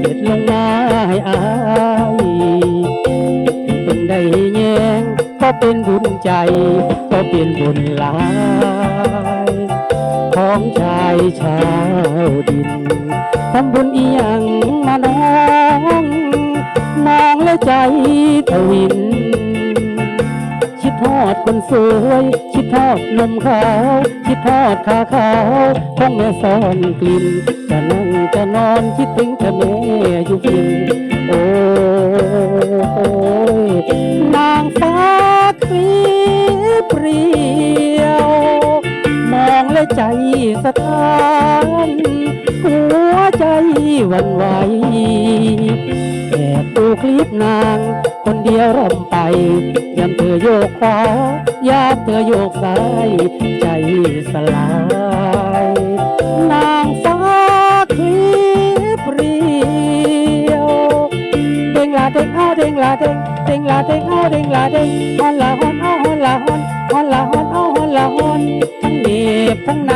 เด็จลงมาให้อายเพิ่งได้แยงก็เป็นบุญใจ ก็เป็นบุญหลาย ของชายชาวดินทำบุญอีหยังมาน้อง มองและใจทวิน ดทอดคนสวย คิดทอดนมขาว คิดทอดขาขาวของแม่ซ่อนกลิ่นจะนั่งจะนอนคิดถึงแต่แม่อยู่กินโอ้ยนางฟ้าคลีเปรียว มองและใจสะท้านหัวใจวันไหวแอบดูคลิปนาง คนเดียวรำไปยามเธ กขวายามเธอโยกซ้ายใจสลาย นางฟ้าคลิปเรียวเด้งลาเด้งเอาเด้งลาเด้งเด้งลาเด้งเอาเด้งลาเด้งฮอนลาฮอนเอาฮอนลาฮอนฮอนลาฮอนเอาฮอนลาฮอนทั้งเหน็บทั้งนั่ง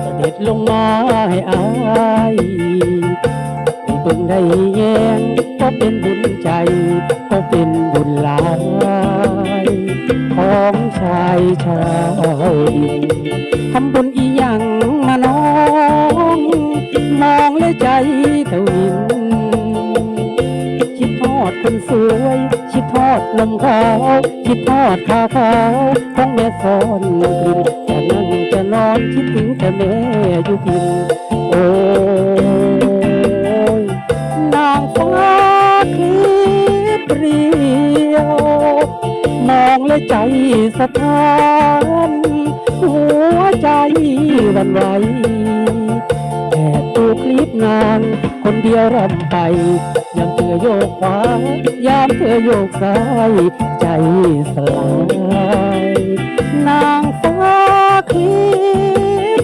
เสด็จลงมาให้อายไม่เพิ่งได้แยงก็เป็นบุญใจก็เป็นบุญหลายของชายชาวดินทำบุญอีหยังมาน้องมองและใจเทวินคิดทอดคนสวย คิดทอดนมขาวคิดทอดขาขาวของแม่ซ่อนกลิ่น จะนอนคิดถึงแต่แม่อยู่กินโอ้ยนางฟ้าคลิปเรียวมองและใจสะท้านหัวใจวันไหวแอบดูคลิปนางคนเดียวรำไปยามเธอโยกขวายามเธอโยกซ้าย ใจสลายนางฟ้า คิ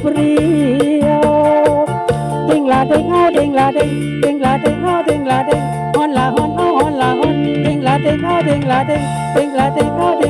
ปเรียวเด้งลาเด้งเอาเด้งลาเด้งเด้งลาเด้งเอาเด้งลาเด้งฮอนลาฮอนเอาฮอนลาฮอนเด้งลาเด้งเอาเด้งลาเด้งเด้งลาเด้งเอาเด้ง